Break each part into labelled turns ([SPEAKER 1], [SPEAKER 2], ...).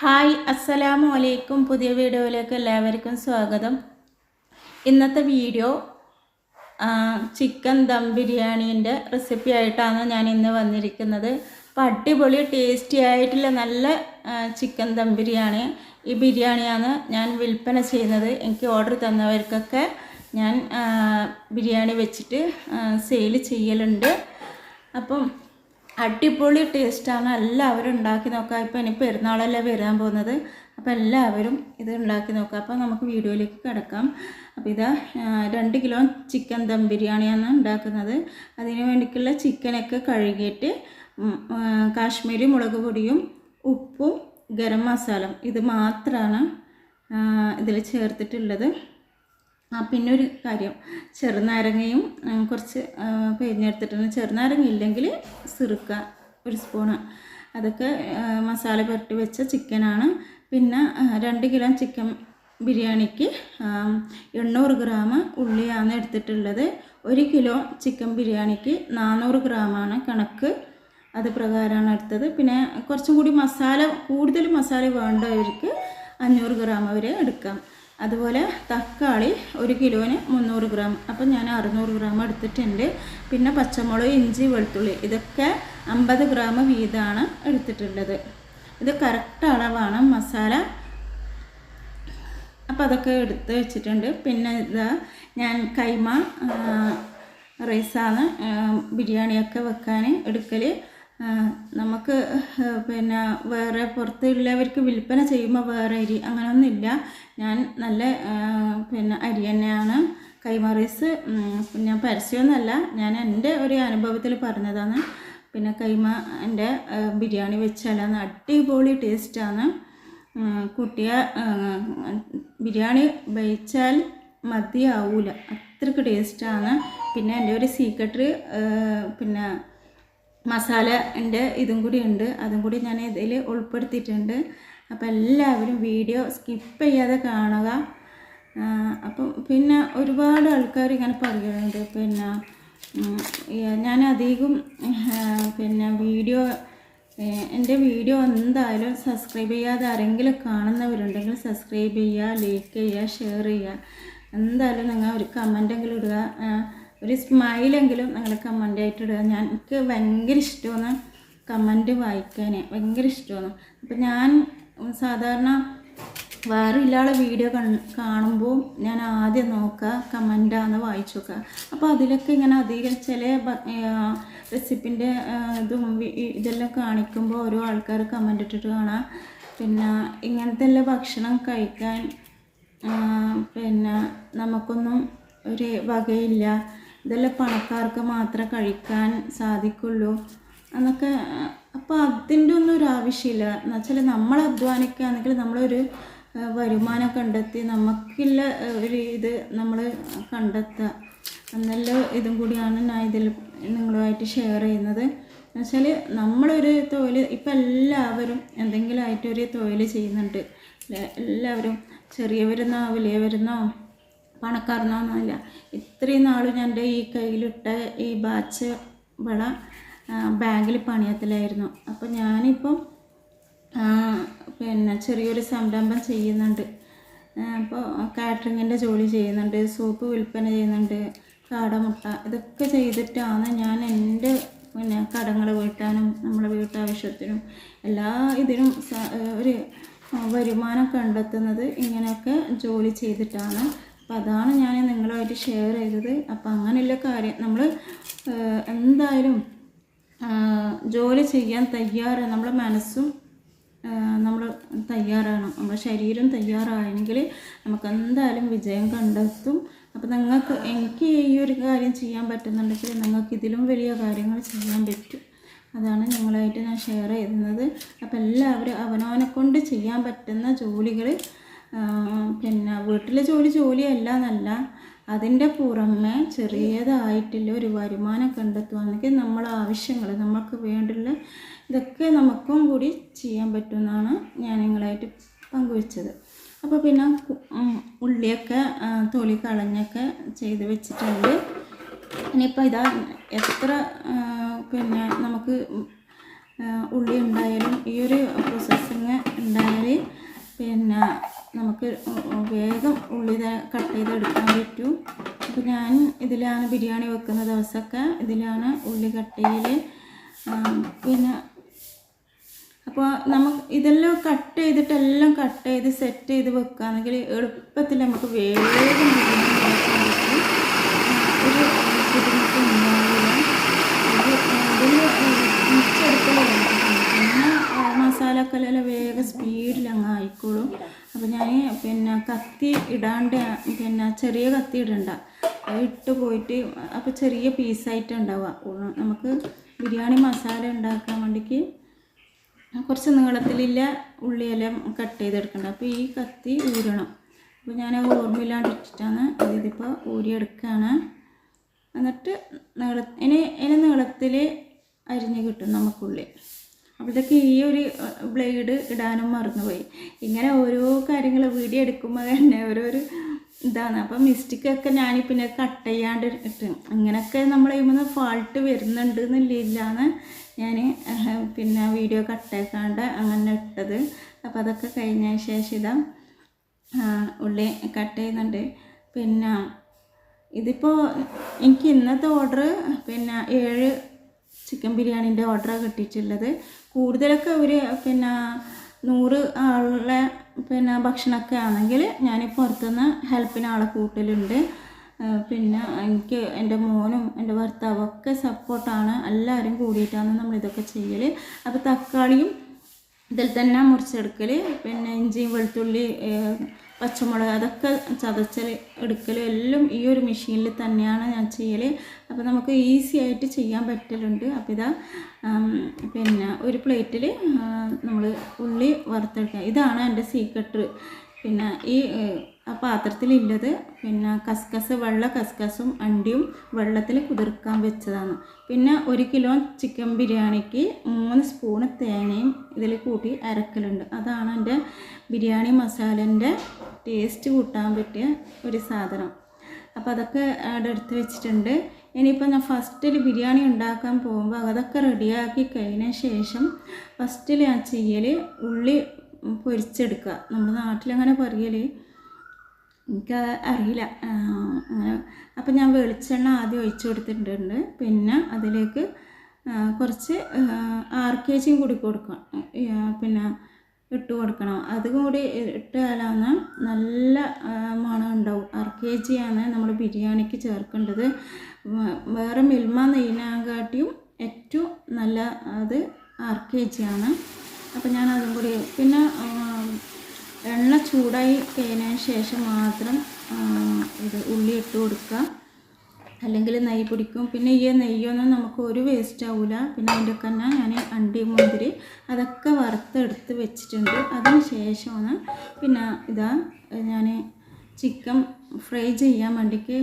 [SPEAKER 1] Hi അസ്സലാമു അലൈക്കും. പുതിയ വീഡിയോയിലേക്ക് എല്ലാവർക്കും സ്വാഗതം. ഇന്നത്തെ വീഡിയോ ചിക്കൻ ദം ബിരിയാണീന്റെ റെസിപ്പി ആയിട്ടാണ് ഞാൻ ഇന്ന് വന്നിരിക്കുന്നത്. അപ്പം അടിപൊളി ടേസ്റ്റി ആയിട്ടുള്ള നല്ല ചിക്കൻ ദം ബിരിയാണി. ഈ ബിരിയാണിയാണ് ഞാൻ വിൽപ്പന ചെയ്യുന്നത്. എനിക്ക് ഓർഡർ തന്നവർക്കൊക്കെ ഞാൻ ബിരിയാണി വെച്ചിട്ട് സെയിൽ ചെയ്യലുണ്ട്. അപ്പം അടിപൊളി ടേസ്റ്റാണ്. എല്ലാവരും ഉണ്ടാക്കി നോക്കുക ഇപ്പോൾ ഇനി പെരുന്നാളല്ലേ വരാൻ പോകുന്നത്. അപ്പോൾ എല്ലാവരും ഇത് ഉണ്ടാക്കി നോക്കുക അപ്പോൾ നമുക്ക് വീഡിയോയിലേക്ക് കിടക്കാം. അപ്പോൾ ഇതാ രണ്ട് കിലോ ചിക്കൻ ദം ബിരിയാണിയാണ് ഉണ്ടാക്കുന്നത്. അതിന് വേണ്ടിയിട്ടുള്ള ചിക്കനൊക്കെ കഴുകിയിട്ട് കാശ്മീരി മുളക് പൊടിയും ഉപ്പും ഗരം മസാല ഇത് മാത്രമാണ് ഇതിൽ ചേർത്തിട്ടുള്ളത്. ആ പിന്നെ ഒരു കാര്യം. ചെറുനാരങ്ങയും കുറച്ച് ആ, പിഴിഞ്ഞെടുത്തിട്ടുണ്ട്. ചെറുനാരങ്ങ ഇല്ലെങ്കിൽ സിറുക്ക ഒരു സ്പൂണ്. അതൊക്കെ മസാല പുരട്ടി വെച്ച ചിക്കനാണ്. പിന്നെ രണ്ട് കിലോ ചിക്കൻ ബിരിയാണിക്ക് എണ്ണൂറ് ഗ്രാം ഉള്ളിയാണ് എടുത്തിട്ടുള്ളത്. ഒരു കിലോ ചിക്കൻ ബിരിയാണിക്ക് നാനൂറ് ഗ്രാമാണ് കണക്ക്. അത് പ്രകാരമാണ് എടുത്തത്. പിന്നെ കുറച്ചും കൂടി മസാല കൂടുതൽ മസാല വേണ്ടവർക്ക് അഞ്ഞൂറ് ഗ്രാം വരെ എടുക്കാം. അതുപോലെ തക്കാളി ഒരു കിലോന് മുന്നൂറ് ഗ്രാം. അപ്പം ഞാൻ അറുന്നൂറ് ഗ്രാം എടുത്തിട്ടുണ്ട്. പിന്നെ പച്ചമുളക് ഇഞ്ചി വെളുത്തുള്ളി ഇതൊക്കെ അമ്പത് ഗ്രാം വീതമാണ് എടുത്തിട്ടുള്ളത്. ഇത് കറക്റ്റ് അളവാണ് മസാല. അപ്പോൾ അതൊക്കെ എടുത്ത് വെച്ചിട്ടുണ്ട്. പിന്നെ ഇതാ ഞാൻ കൈമ റൈസാണ് ബിരിയാണിയൊക്കെ വെക്കാൻ എടുക്കൽ നമുക്ക് പിന്നെ വേറെ പുറത്തുള്ളവർക്ക് വിൽപ്പന ചെയ്യുമ്പോൾ വേറെ അരി അങ്ങനെയൊന്നുമില്ല ഞാൻ നല്ല പിന്നെ അരി തന്നെയാണ്. കൈമറീസ് ഞാൻ പരസ്യമൊന്നുമല്ല. ഞാൻ എന്റെ ഒരു അനുഭവത്തിൽ പറഞ്ഞതാണ്. പിന്നെ കൈമ എന്റെ ബിരിയാണി വെച്ചാലാണ് അടിപൊളി ടേസ്റ്റാണ് കുട്ടിയ ബിരിയാണി വെച്ചാൽ മതിയാവൂല. അത്രയ്ക്ക് ടേസ്റ്റാണ് പിന്നെ എന്റെ ഒരു സീക്രട്ട് പിന്നെ മസാല എന്റെ ഇതും കൂടി ഉണ്ട്. അതും കൂടി ഞാൻ ഇതിൽ ഉൾപ്പെടുത്തിയിട്ടുണ്ട്. അപ്പോൾ എല്ലാവരും വീഡിയോ സ്കിപ്പ് ചെയ്യാതെ കാണുക. അപ്പം പിന്നെ ഒരുപാട് ആൾക്കാർ ഇങ്ങനെ പറയുന്നുണ്ട്. പിന്നെ ഞാൻ അധികം പിന്നെ വീഡിയോ എന്റെ വീഡിയോ എന്തായാലും സബ്സ്ക്രൈബ് ചെയ്യാതെ ആരെങ്കിലും കാണുന്നവരുണ്ടെങ്കിൽ സബ്സ്ക്രൈബ് ചെയ്യുക ലൈക്ക് ചെയ്യുക ഷെയർ ചെയ്യുക. എന്തായാലും നിങ്ങൾ ഒരു കമന്റെങ്കിലും ഇടുക. ഒരു സ്മൈലെങ്കിലും നിങ്ങൾ കമന്റായിട്ട് ഇടുക ഞാൻ എനിക്ക് ഭയങ്കര ഇഷ്ടമാണ് കമന്റ് വായിക്കാൻ ഭയങ്കര ഇഷ്ടമാണ്. അപ്പം ഞാൻ സാധാരണ വേറെ ഇല്ലാതെ വീഡിയോ കാണുമ്പോൾ ഞാൻ ആദ്യം നോക്കുക കമന്റാന്ന് വായിച്ചു നോക്കുക അപ്പോൾ അതിലൊക്കെ ഇങ്ങനെ അധികം ചില റെസിപ്പിന്റെ ഇതും ഇതെല്ലാം കാണിക്കുമ്പോൾ ഓരോ ആൾക്കാർ കമന്റ് ഇട്ടിട്ട് കാണാം. പിന്നെ ഇങ്ങനത്തെ എല്ലാം ഭക്ഷണം കഴിക്കാൻ പിന്നെ നമുക്കൊന്നും ഒരു വകയില്ല. ഇതെല്ലാം പണക്കാർക്ക് മാത്രമേ കഴിക്കാൻ സാധിക്കുള്ളൂ എന്നൊക്കെ അപ്പോൾ അതിന്റെ ഒന്നും ഒരു ആവശ്യമില്ല. എന്നുവെച്ചാൽ നമ്മൾ അധ്വാനിക്കുകയാണെങ്കിൽ നമ്മളൊരു വരുമാനം കണ്ടെത്തി നമുക്കുള്ള ഒരു ഇത് നമ്മൾ കണ്ടെത്തുക. എന്നുള്ള ഇതും കൂടിയാണ് ഞാൻ ഇതിൽ നിങ്ങളുമായിട്ട് ഷെയർ ചെയ്യുന്നത്. എന്നുവെച്ചാൽ നമ്മളൊരു തൊഴിൽ ഇപ്പം എല്ലാവരും എന്തെങ്കിലും ആയിട്ട് ഒരു തൊഴിൽ ചെയ്യുന്നുണ്ട് എല്ലാവരും ചെറിയവരെന്നോ വലിയവരെന്നോ പണക്കാരനോന്നല്ല. ഇത്രയും നാളും ഞാൻ എന്റെ ഈ കയ്യിലിട്ട ഈ ബാച്ച് വള ബാങ്കിൽ പണിയത്തിലായിരുന്നു. അപ്പോൾ ഞാനിപ്പം പിന്നെ ചെറിയൊരു സംരംഭം ചെയ്യുന്നുണ്ട്. അപ്പോൾ കാറ്ററിങ്ങിന്റെ ജോലി ചെയ്യുന്നുണ്ട് സൂപ്പ് വിൽപ്പന ചെയ്യുന്നുണ്ട് കാടമുട്ട ഇതൊക്കെ ചെയ്തിട്ടാണ് ഞാൻ എന്റെ പിന്നെ കടങ്ങൾ വീട്ടാനും നമ്മളെ വീട്ടാവശ്യത്തിനും എല്ലാ ഇതിനും ഒരു വരുമാനം കണ്ടെത്തുന്നത് ഇങ്ങനെയൊക്കെ ജോലി ചെയ്തിട്ടാണ്. അപ്പം അതാണ് ഞാൻ നിങ്ങളുമായിട്ട് ഷെയർ ചെയ്തത്. അപ്പം അങ്ങനെയുള്ള കാര്യം നമ്മൾ എന്തായാലും ജോലി ചെയ്യാൻ തയ്യാറാണ് നമ്മുടെ മനസ്സും നമ്മൾ തയ്യാറാണ് നമ്മുടെ ശരീരം തയ്യാറായെങ്കിൽ നമുക്ക് എന്തായാലും വിജയം കണ്ടെത്തും. അപ്പം നിങ്ങൾക്ക് എനിക്ക് ഈ ഒരു കാര്യം ചെയ്യാൻ പറ്റുന്നുണ്ടെങ്കിൽ നിങ്ങൾക്ക് ഇതിലും വലിയ കാര്യങ്ങൾ ചെയ്യാൻ പറ്റും. അതാണ് നിങ്ങളായിട്ട് ഞാൻ ഷെയർ ചെയ്യുന്നത് അപ്പോൾ എല്ലാവരും അവനവനെ കൊണ്ട് ചെയ്യാൻ പറ്റുന്ന ജോലികൾ പിന്നെ വീട്ടിലെ ജോലി ജോലിയല്ല എന്നല്ല അതിന്റെ പുറമെ ചെറിയതായിട്ടുള്ള ഒരു വരുമാനം കണ്ടെത്തുകയാണെങ്കിൽ നമ്മളെ ആവശ്യങ്ങൾ നമുക്ക് വേണ്ടുള്ള ഇതൊക്കെ നമുക്കും കൂടി ചെയ്യാൻ പറ്റുമെന്നാണ് ഞാൻ നിങ്ങളായിട്ട് പങ്കുവെച്ചത്. അപ്പോൾ പിന്നെ ഉള്ളിയൊക്കെ തൊലി കളഞ്ഞൊക്കെ ചെയ്ത് വെച്ചിട്ടുണ്ട്. ഇനിയിപ്പോൾ ഇതാ എത്ര പിന്നെ നമുക്ക് ഉള്ളി ഉണ്ടായാലും ഈ ഒരു പ്രോസസ്സിങ് ഉണ്ടായാൽ കട്ട് ചെയ്തെടുക്കാൻ പറ്റും. അപ്പോൾ ഞാൻ ഇതിലാണ് ബിരിയാണി വെക്കുന്ന ദിവസമൊക്കെ ഇതിലാണ് ഉള്ളി കട്ട് ചെയ്യൽ പിന്നെ അപ്പോൾ നമുക്ക് ഇതെല്ലാം കട്ട് ചെയ്തിട്ടെല്ലാം കട്ട് ചെയ്ത് സെറ്റ് ചെയ്ത് വെക്കുകയാണെങ്കിൽ എളുപ്പത്തിൽ നമുക്ക് വേഗം ബിരിയാണി ഉണ്ടാക്കാൻ പറ്റും. ഒരു ബുദ്ധിമുട്ടും ഉണ്ടാവില്ല. അത് അതിൽ മിച്ചെടുക്കലല്ല പിന്നെ മസാലക്കലെല്ലാം വേഗം സ്പീഡിൽ അങ്ങ് ആയിക്കോളും. അപ്പോൾ ഞാൻ പിന്നെ കത്തി ഇടാണ്ട് പിന്നെ ചെറിയ കത്തി ഇടണ്ട. ഇട്ട് പോയിട്ട് അപ്പോൾ ചെറിയ പീസായിട്ട് ഉണ്ടാവുക. നമുക്ക് ബിരിയാണി മസാല ഉണ്ടാക്കാൻ വേണ്ടിക്ക് കുറച്ച് നീളത്തിലില്ല ഉള്ളിയെല്ലാം കട്ട് ചെയ്തെടുക്കണ്ട. അപ്പോൾ ഈ കത്തി ഊരണം. അപ്പോൾ ഞാൻ ഓർമ്മയില്ലാണ്ട് ഇട്ടിട്ടാണ് ഇതിപ്പോൾ ഊരിയെടുക്കുകയാണ് എന്നിട്ട് നീള ഇനി ഇനി നീളത്തിൽ അരിഞ്ഞ് കിട്ടും നമുക്കുള്ളിൽ അപ്പോഴത്തേക്ക് ഈ ഒരു ബ്ലേഡ് ഇടാനും മറന്നുപോയി. ഇങ്ങനെ ഓരോ കാര്യങ്ങൾ വീഡിയോ എടുക്കുമ്പോൾ തന്നെ ഓരോരു ഇതാണ്. അപ്പം മിസ്റ്റേക്കൊക്കെ ഞാൻ പിന്നെ കട്ട് ചെയ്യാണ്ട് ഇട്ട്. അങ്ങനെയൊക്കെ നമ്മൾ ചെയ്യുമ്പോൾ ഫാൾട്ട് വരുന്നുണ്ട് എന്നില്ലാന്ന് ഞാൻ പിന്നെ വീഡിയോ കട്ടേക്കാണ്ട് അങ്ങനെ ഇട്ടത്. അപ്പോൾ അതൊക്കെ കഴിഞ്ഞ ശേഷം ഇതാ ഉള്ളി കട്ട് ചെയ്യുന്നുണ്ട്. പിന്നെ ഇതിപ്പോൾ എനിക്ക് ഇന്നത്തെ ഓർഡർ പിന്നെ ഏഴ് ചിക്കൻ ബിരിയാണീന്റെ ഓർഡറാണ് കിട്ടിയിട്ടുള്ളത്. കൂടുതലൊക്കെ ഒരു പിന്നെ നൂറ് ആളുടെ പിന്നെ ഭക്ഷണമൊക്കെ ആണെങ്കിൽ ഞാൻ പുറത്തുനിന്ന് ഹെൽപ്പിന് ആളെ കൂട്ടലുണ്ട്. പിന്നെ എനിക്ക് എന്റെ മോനും എന്റെ ഭർത്താവും ഒക്കെ സപ്പോർട്ടാണ്. എല്ലാവരും കൂടിയിട്ടാണ് നമ്മളിതൊക്കെ ചെയ്യൽ അപ്പോൾ തക്കാളിയും ഇതിൽ തന്നെ മുറിച്ചെടുക്കൽ പിന്നെ ഇഞ്ചിയും വെളുത്തുള്ളി പച്ചമുളക് അതൊക്കെ ചതച്ചൽ എടുക്കലും എല്ലാം ഈ ഒരു മെഷീനിൽ തന്നെയാണ് ഞാൻ ചെയ്യൽ അപ്പോൾ നമുക്ക് ഈസി ആയിട്ട് ചെയ്യാൻ പറ്റലുണ്ട്. അപ്പോൾ ഇതാ പിന്നെ ഒരു പ്ലേറ്റിൽ നമ്മൾ ഉള്ളി വറുത്തെടുക്കുക. ഇതാണ് എന്റെ സീക്രട്ട് പിന്നെ ഈ പാത്രത്തിലുള്ളത് പിന്നെ കസ്കസ് വെള്ള കസ്കസും അണ്ടിയും വെള്ളത്തിൽ കുതിർക്കാൻ വെച്ചതാണ്. പിന്നെ ഒരു കിലോ ചിക്കൻ ബിരിയാണിക്ക് മൂന്ന് സ്പൂണ് തേങ്ങയും ഇതിൽ കൂട്ടി അരക്കലുണ്ട്. അതാണ് എന്റെ ബിരിയാണി മസാലന്റെ ടേസ്റ്റ് കൂട്ടാൻ പറ്റിയ ഒരു സാധനം. അപ്പോൾ അതൊക്കെ അവിടെ എടുത്ത് വെച്ചിട്ടുണ്ട്. ഇനിയിപ്പോൾ ഞാൻ ഫസ്റ്റിൽ ബിരിയാണി ഉണ്ടാക്കാൻ പോകുമ്പോൾ അതൊക്കെ റെഡിയാക്കി കഴിഞ്ഞ ശേഷം ഫസ്റ്റിൽ ഞാൻ ചെയ്യൽ ഉള്ളി പൊരിച്ചെടുക്കുക. നമ്മുടെ നാട്ടിലങ്ങനെ പറയൽ എനിക്ക് അറിയില്ല. അങ്ങനെ. അപ്പം ഞാൻ വെളിച്ചെണ്ണ ആദ്യം ഒഴിച്ചു കൊടുത്തിട്ടുണ്ട്. പിന്നെ അതിലേക്ക് കുറച്ച് ആർ കെ ജിയും കൂടി കൊടുക്കണം. പിന്നെ ഇട്ട് കൊടുക്കണം. അതും കൂടി ഇട്ടാലാണ് നല്ല മണം ഉണ്ടാവും. ആർ കെ ജിയാണ് നമ്മൾ ബിരിയാണിക്ക് ചേർക്കേണ്ടത്. വേറെ മിൽമ നെയ്യിനാകാട്ടിയും ഏറ്റവും നല്ല അത് ആർ കെ ജിയാണ് അപ്പോൾ ഞാൻ അതും കൂടി പിന്നെ എണ്ണ ചൂടായി കഴിഞ്ഞതിന് ശേഷം മാത്രം ഇത് ഉള്ളി ഇട്ട് കൊടുക്കുക. അല്ലെങ്കിൽ നെയ്യ് പിടിക്കും. പിന്നെ ഈ നെയ്യൊന്നും നമുക്ക് ഒരു വേസ്റ്റ് ആവില്ല പിന്നെ അതിന്റെ ഒക്കെ തന്നെ ഞാൻ അണ്ടി മുന്തിരി അതൊക്കെ വറുത്തെടുത്ത് വെച്ചിട്ടുണ്ട്. അതിന് ശേഷമാണ് പിന്നെ ഇതാ ഞാൻ ചിക്കൻ ഫ്രൈ ചെയ്യാൻ വേണ്ടിക്ക്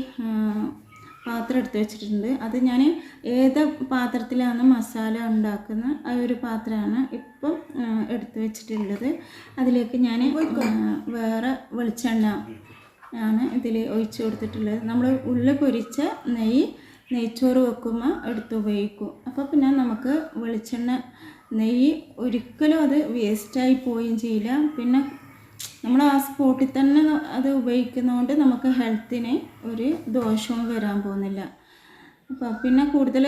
[SPEAKER 1] പാത്രം എടുത്ത് വെച്ചിട്ടുണ്ട്. അത് ഞാൻ ഏത് പാത്രത്തിലാണ് മസാല ഉണ്ടാക്കുന്ന ആ ഒരു പാത്രമാണ് ഇപ്പം എടുത്ത് വെച്ചിട്ടുള്ളത്. അതിലേക്ക് ഞാൻ വേറെ വെളിച്ചെണ്ണ ആണ് ഇതിൽ ഒഴിച്ചു കൊടുത്തിട്ടുള്ളത്. നമ്മൾ ഉള്ളി പൊരിച്ച നെയ്യ് നെയ്ച്ചോറ് വെക്കുമ്പോൾ എടുത്ത് ഉപയോഗിക്കും. അപ്പോൾ പിന്നെ നമുക്ക് വെളിച്ചെണ്ണ നെയ്യ് ഒരിക്കലും അത് വേസ്റ്റായി പോവുകയും ചെയ്യില്ല. പിന്നെ നമ്മൾ ആ സ്പോട്ടിൽ തന്നെ അത് ഉപയോഗിക്കുന്നതുകൊണ്ട് നമുക്ക് ഹെൽത്തിന് ഒരു ദോഷവും വരാൻ പോകുന്നില്ല. അപ്പോൾ പിന്നെ കൂടുതൽ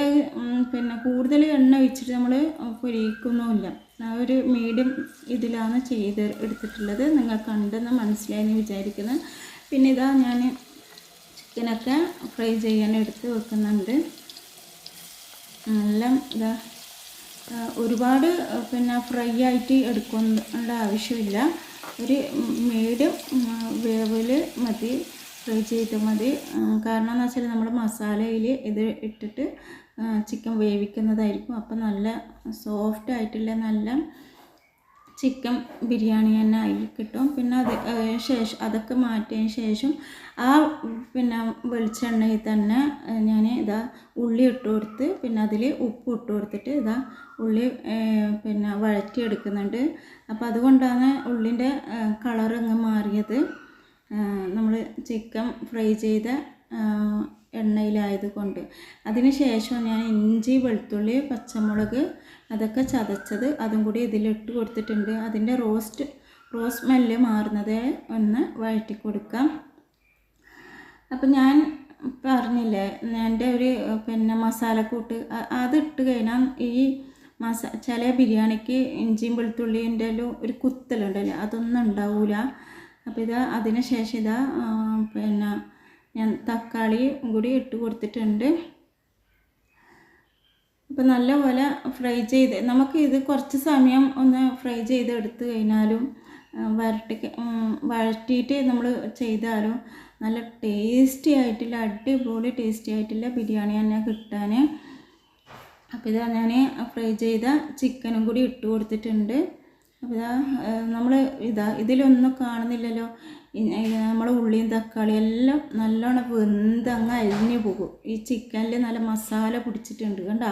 [SPEAKER 1] പിന്നെ കൂടുതൽ എണ്ണ ഒഴിച്ചിട്ട് നമ്മൾ പൊരിക്കുന്നുമില്ല. ആ ഒരു മീഡിയം ഇതിലാണ് ചെയ്ത് എടുത്തിട്ടുള്ളത്. നിങ്ങൾ കണ്ടെന്ന് മനസ്സിലായെന്ന് വിചാരിക്കുന്നത് പിന്നെ ഇതാ ഞാൻ ചിക്കനൊക്കെ ഫ്രൈ ചെയ്യാൻ എടുത്ത് വെക്കുന്നുണ്ട്. നല്ല ഇതാ ഒരുപാട് പിന്നെ ഫ്രൈ ആയിട്ട് എടുക്കേണ്ട ആവശ്യമില്ല. ഒരു മീഡിയം വേവിൽ മതി ഫ്രൈ ചെയ്ത് മതി. കാരണം എന്ന് വെച്ചാൽ നമ്മൾ മസാലയിൽ ഇത് ഇട്ടിട്ട് ചിക്കൻ വേവിക്കുന്നതായിരിക്കും. അപ്പം നല്ല സോഫ്റ്റ് ആയിട്ടുള്ള നല്ല ചിക്കൻ ബിരിയാണി തന്നെ അതിൽ കിട്ടും. പിന്നെ അത് ശേഷം അതൊക്കെ മാറ്റിയതിന് ശേഷം ആ പിന്നെ വെളിച്ചെണ്ണയിൽ തന്നെ ഞാൻ ഇതാ ഉള്ളി ഇട്ട് കൊടുത്ത് പിന്നെ അതിൽ ഉപ്പ് ഇട്ട് കൊടുത്തിട്ട് ഇതാ ഉള്ളി പിന്നെ വഴറ്റിയെടുക്കുന്നുണ്ട്. അപ്പോൾ അതുകൊണ്ടാണ് ഉള്ളിന്റെ കളർ മാറിയത്. നമ്മൾ ചിക്കൻ ഫ്രൈ ചെയ്ത എണ്ണയിലായത് കൊണ്ട്. അതിന് ശേഷം ഞാൻ ഇഞ്ചി വെളുത്തുള്ളി പച്ചമുളക് അതൊക്കെ ചതച്ചത് അതും കൂടി ഇതിലിട്ട് കൊടുത്തിട്ടുണ്ട്. അതിന്റെ റോസ്റ്റ് റോസ് സ്മെല്ല് മാറുന്നത് ഒന്ന് വഴറ്റി കൊടുക്കാം. അപ്പം ഞാൻ പറഞ്ഞില്ലേ എന്റെ ഒരു പിന്നെ മസാലക്കൂട്ട് അത് അതിട്ട് കഴിഞ്ഞാൽ ഈ മസ ചില ബിരിയാണിക്ക് ഇഞ്ചിയും വെളുത്തുള്ളിന്റെ ഒരു കുത്തലുണ്ടല്ലോ അതൊന്നും ഉണ്ടാവില്ല അപ്പോൾ ഇതാ അതിന് ശേഷം ഇതാ പിന്നെ ഞാൻ തക്കാളിയും കൂടി ഇട്ട് കൊടുത്തിട്ടുണ്ട്. അപ്പോൾ നല്ലപോലെ ഫ്രൈ ചെയ്ത് നമുക്ക് ഇത് കുറച്ച് സമയം ഒന്ന് ഫ്രൈ ചെയ്ത് എടുത്ത് കഴിഞ്ഞാലും വരട്ടി വരട്ടിയിട്ട് നമ്മൾ ചെയ്താലും നല്ല ടേസ്റ്റി ആയിട്ടുള്ള അടിപൊളി ടേസ്റ്റി ആയിട്ടുള്ള ബിരിയാണി തന്നെ കിട്ടാൻ അപ്പോൾ ഇതാ ഞാൻ ഫ്രൈ ചെയ്ത ചിക്കനും കൂടി ഇട്ട് കൊടുത്തിട്ടുണ്ട്. അപ്പോൾ ഇതാ നമ്മൾ ഇതാ ഇതിലൊന്നും കാണുന്നില്ലല്ലോ. നമ്മൾ ഉള്ളിയും തക്കാളിയും എല്ലാം നല്ലോണം വെന്ത് അങ്ങ് അരിഞ്ഞു പോകും. ഈ ചിക്കനിൽ നല്ല മസാല പിടിച്ചിട്ടുണ്ട് കണ്ടോ?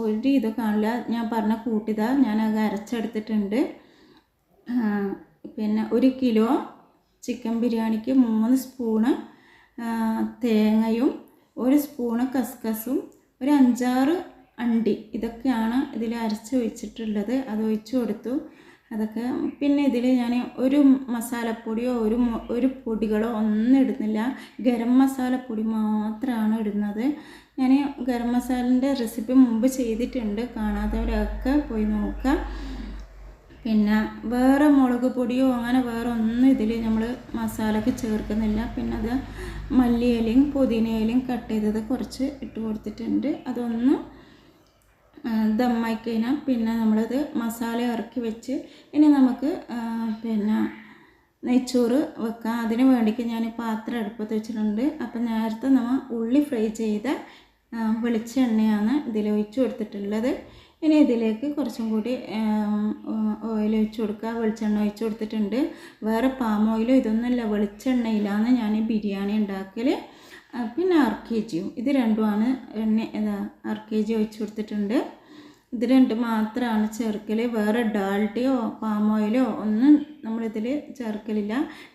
[SPEAKER 1] ഒരു ഇത് കാണില്ല. ഞാൻ പറഞ്ഞ കൂട്ടിതാ. ഞാൻ അത് അരച്ചെടുത്തിട്ടുണ്ട് പിന്നെ ഒരു കിലോ ചിക്കൻ ബിരിയാണിക്ക് മൂന്ന് സ്പൂണ് തേങ്ങയും ഒരു സ്പൂണ് കസ്കസും ഒരു അഞ്ചാറ് അണ്ടി. ഇതൊക്കെയാണ് ഇതിൽ അരച്ച് ഒഴിച്ചിട്ടുള്ളത്. അത് ഒഴിച്ചു കൊടുത്തു. അതൊക്കെ. പിന്നെ ഇതിൽ ഞാൻ ഒരു മസാലപ്പൊടിയോ ഒരു ഒരു പൊടികളോ ഒന്നും ഇടുന്നില്ല. ഗരം മസാലപ്പൊടി മാത്രമാണ് ഇടുന്നത്. ഞാൻ ഗരം മസാലന്റെ റെസിപ്പി മുമ്പ് ചെയ്തിട്ടുണ്ട്. കാണാത്തവരൊക്കെ പോയി നോക്കുക പിന്നെ വേറെ മുളക് പൊടിയോ അങ്ങനെ വേറെ ഒന്നും ഇതിൽ നമ്മൾ മസാലയ്ക്ക് ചേർക്കുന്നില്ല. പിന്നെ അത് മല്ലിയിലയും പുതിനയിലയും കട്ട് ചെയ്തത് കുറച്ച് ഇട്ട് കൊടുത്തിട്ടുണ്ട്. അതൊന്ന് ദമ്മായി കഴിഞ്ഞാൽ പിന്നെ നമ്മളത് മസാല ഇറക്കി വെച്ച് ഇനി നമുക്ക് പിന്നെ നെയ്ച്ചോറ് വെക്കാം. അതിന് വേണ്ടിക്ക് ഞാൻ പാത്രം അടുപ്പത്ത് വെച്ചിട്ടുണ്ട്. അപ്പം നേരത്തെ നമ്മൾ ഉള്ളി ഫ്രൈ ചെയ്ത വെളിച്ചെണ്ണയാണ് ഇതിൽ ഒഴിച്ച് കൊടുത്തിട്ടുള്ളത്. ഇനി ഇതിലേക്ക് കുറച്ചും കൂടി ഓയിൽ ഒഴിച്ച് കൊടുക്കുക. വെളിച്ചെണ്ണ ഒഴിച്ച് കൊടുത്തിട്ടുണ്ട്. വേറെ പാം ഓയിലോ ഇതൊന്നുമില്ല വെളിച്ചെണ്ണയിലാണ് ഞാൻ ബിരിയാണി ഉണ്ടാക്കൽ പിന്നെ ആർ കെ ജിയും ഇത് രണ്ടുമാണ് എണ്ണ ഇതാ ആർ കെ ജി ഒഴിച്ച് കൊടുത്തിട്ടുണ്ട്. ഇത് രണ്ട് മാത്രമാണ് ചേർക്കൽ വേറെ ഡാൾട്ടയോ പാം ഓയിലോ ഒന്നും നമ്മളിതിൽ ചേർക്കലില്ല.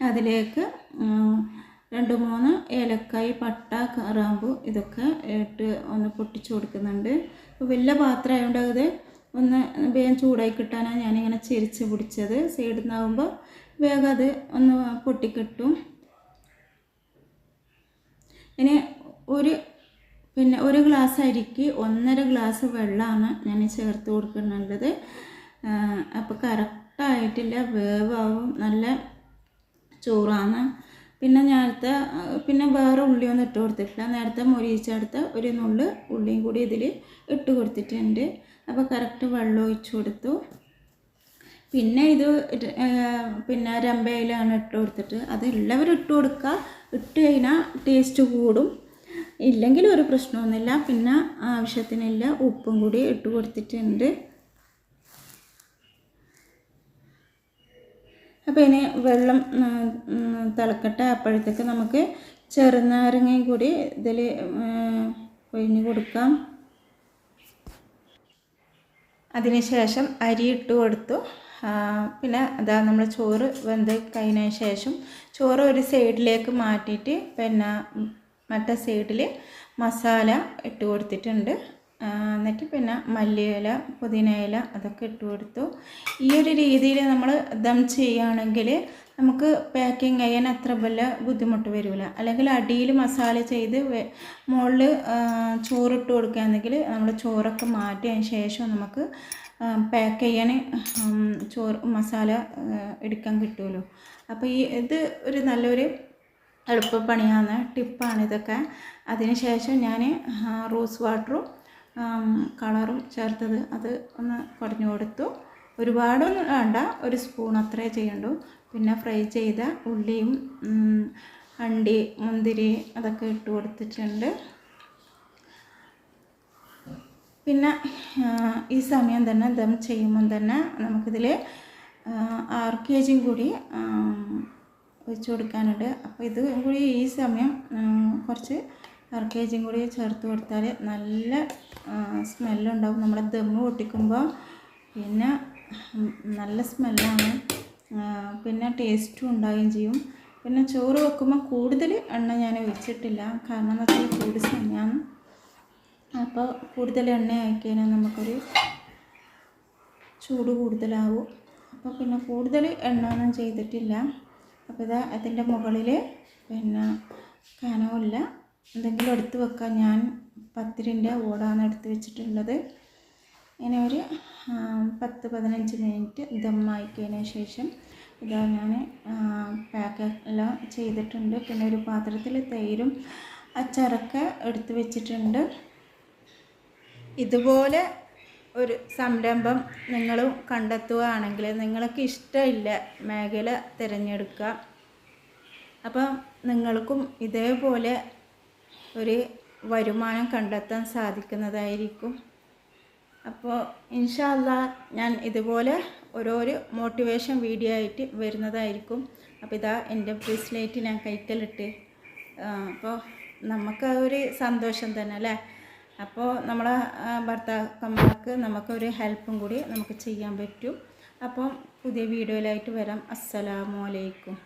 [SPEAKER 1] അതിലേക്ക് രണ്ട് മൂന്ന് ഏലക്കായ് പട്ട കറാമ്പു ഇതൊക്കെ ഇട്ട് ഒന്ന് പൊട്ടിച്ച് കൊടുക്കുന്നുണ്ട്. വലിയ പാത്രം ആയതുകൊണ്ട് അത് ഒന്ന് വേഗം ചൂടായി കിട്ടാനാണ് ഞാനിങ്ങനെ ചെരിച്ച് പിടിച്ചത്. സൈഡിൽ നിന്നാകുമ്പോൾ വേഗം അത് ഒന്ന് പൊട്ടിക്കിട്ടും. ഇനി ഒരു പിന്നെ ഒരു ഗ്ലാസ് അരിക്ക് ഒന്നര ഗ്ലാസ് വെള്ളമാണ് ഞാൻ ചേർത്ത് കൊടുക്കുന്നുള്ളത്. അപ്പോൾ കറക്റ്റായിട്ടില്ല വേവാവും നല്ല ചോറാണ്. പിന്നെ നേരത്തെ പിന്നെ വേറെ ഉള്ളിയൊന്നും ഇട്ട് കൊടുത്തിട്ടില്ല. നേരത്തെ മുരിച്ചെടുത്ത ഒരു നുള്ള് ഉള്ളിയും കൂടി ഇതിൽ ഇട്ട് കൊടുത്തിട്ടുണ്ട്. അപ്പോൾ കറക്റ്റ് വെള്ളം ഒഴിച്ചു കൊടുത്തു. പിന്നെ ഇത് പിന്നെ രമ്പയിലാണ് ഇട്ട് കൊടുത്തിട്ട്. അത് ഇട്ട് കൊടുക്കുക. ഇട്ട് കഴിഞ്ഞാൽ ടേസ്റ്റ് കൂടും. ഇല്ലെങ്കിൽ ഒരു പ്രശ്നമൊന്നുമില്ല. പിന്നെ ആവശ്യത്തിനില്ല ഉപ്പും കൂടി ഇട്ട് കൊടുത്തിട്ടുണ്ട്. അപ്പോൾ ഇനി വെള്ളം തിളക്കട്ടെ. അപ്പോഴത്തേക്ക് നമുക്ക് ചെറുനാരങ്ങയും കൂടി ഇതിൽ ഒഴിഞ്ഞ് കൊടുക്കാം. അതിനുശേഷം അരി ഇട്ട് കൊടുത്തു. പിന്നെ അതാ നമ്മൾ ചോറ് വെന്ത് കഴിഞ്ഞതിന് ശേഷം ചോറ് ഒരു സൈഡിലേക്ക് മാറ്റിയിട്ട് പിന്നെ മറ്റേ സൈഡിൽ മസാല ഇട്ട് കൊടുത്തിട്ടുണ്ട്. എന്നിട്ട് പിന്നെ മല്ലിയില പുതിന ഇല അതൊക്കെ ഇട്ട് കൊടുത്തു. ഈ ഒരു രീതിയിൽ നമ്മൾ ദം ചെയ്യുകയാണെങ്കിൽ നമുക്ക് പാക്കിങ് ചെയ്യാൻ അത്ര വല്ല ബുദ്ധിമുട്ട് വരില്ല അല്ലെങ്കിൽ അടിയിൽ മസാല ചെയ്ത് മുകളിൽ ചോറിട്ട് കൊടുക്കുകയാണെങ്കിൽ നമ്മൾ ചോറൊക്കെ മാറ്റിയതിന് ശേഷം നമുക്ക് പാക്ക് ചെയ്യാൻ ചോറ് മസാല എടുക്കാൻ കിട്ടുമല്ലോ അപ്പോൾ ഈ ഇത് ഒരു നല്ലൊരു എളുപ്പപ്പണിയാണ് ടിപ്പാണ് ഇതൊക്കെ. അതിനുശേഷം ഞാൻ റോസ് വാട്ടറും കളറും ചേർത്തത് അത് ഒന്ന് കുടഞ്ഞു കൊടുത്തു. ഒരുപാടൊന്നും വേണ്ട ഒരു സ്പൂൺ അത്രേ ചെയ്യണ്ടു. പിന്നെ ഫ്രൈ ചെയ്ത ഉള്ളിയും അണ്ടി മുന്തിരി അതൊക്കെ ഇട്ട് കൊടുത്തിട്ടുണ്ട്. പിന്നെ ഈ സമയം തന്നെ ദം ചെയ്യുമ്പം തന്നെ നമുക്കിതിൽ ആറ് കെ ജിയും കൂടി ഒഴിച്ചു കൊടുക്കാനുണ്ട്. അപ്പോൾ ഇത് കൂടി ഈ സമയം കുറച്ച് ആറ് കെ ജിയും കൂടി ചേർത്ത് കൊടുത്താൽ നല്ല സ്മെല്ലുണ്ടാവും. നമ്മുടെ ദമ്മ് പൊട്ടിക്കുമ്പോൾ പിന്നെ നല്ല സ്മെല്ലാണ്. പിന്നെ ടേസ്റ്റും ഉണ്ടാവുകയും ചെയ്യും. പിന്നെ ചോറ് വെക്കുമ്പോൾ കൂടുതൽ എണ്ണ ഞാൻ ഒഴിച്ചിട്ടില്ല. കാരണം എന്ന് വെച്ചാൽ ചൂട് സമയമാണ് അപ്പോൾ കൂടുതൽ എണ്ണ ആയിക്കഴിഞ്ഞാൽ നമുക്കൊരു ചൂട് കൂടുതലാവും. അപ്പോൾ പിന്നെ കൂടുതൽ എണ്ണ ഒന്നും ചെയ്തിട്ടില്ല. അപ്പോൾ ഇതാ അതിന്റെ മുകളിൽ പിന്നെ കനമില്ല എന്തെങ്കിലും എടുത്ത് വെക്കാൻ ഞാൻ പത്തിരിന്റെ ഓടാണ് എടുത്ത് വെച്ചിട്ടുള്ളത്. ഇങ്ങനെ ഒരു പത്ത് പതിനഞ്ച് മിനിറ്റ് ദമ്മായിക്കതിന് ശേഷം ഇതാ ഞാൻ പാക്ക് എല്ലാം ചെയ്തിട്ടുണ്ട്. പിന്നെ ഒരു പാത്രത്തിൽ തൈരും അച്ചാറൊക്കെ എടുത്ത് വെച്ചിട്ടുണ്ട്. ഇതുപോലെ ഒരു സംരംഭം നിങ്ങളും കണ്ടെത്തുകയാണെങ്കിൽ നിങ്ങൾക്ക് ഇഷ്ടമില്ല മേഖല തിരഞ്ഞെടുക്കുക. അപ്പം നിങ്ങൾക്കും ഇതേപോലെ ഒരു വരുമാനം കണ്ടെത്താൻ സാധിക്കുന്നതായിരിക്കും. അപ്പോൾ ഇൻഷാല്ല ഞാൻ ഇതുപോലെ ഓരോരോ മോട്ടിവേഷൻ വീഡിയോ ആയിട്ട് വരുന്നതായിരിക്കും. അപ്പോൾ ഇതാ എന്റെ ബ്രേസ്ലെറ്റ് ഞാൻ കൈക്കലിട്ട് അപ്പോൾ നമുക്ക് ഒരു സന്തോഷം തന്നെ അല്ലേ? അപ്പോൾ നമ്മളെ ഭർത്താക്കന്മാർക്ക് നമുക്കൊരു ഹെൽപ്പും കൂടി നമുക്ക് ചെയ്യാൻ പറ്റും. അപ്പം പുതിയ വീഡിയോയിലായിട്ട് വരാം. അസ്സലാമു അലൈക്കും.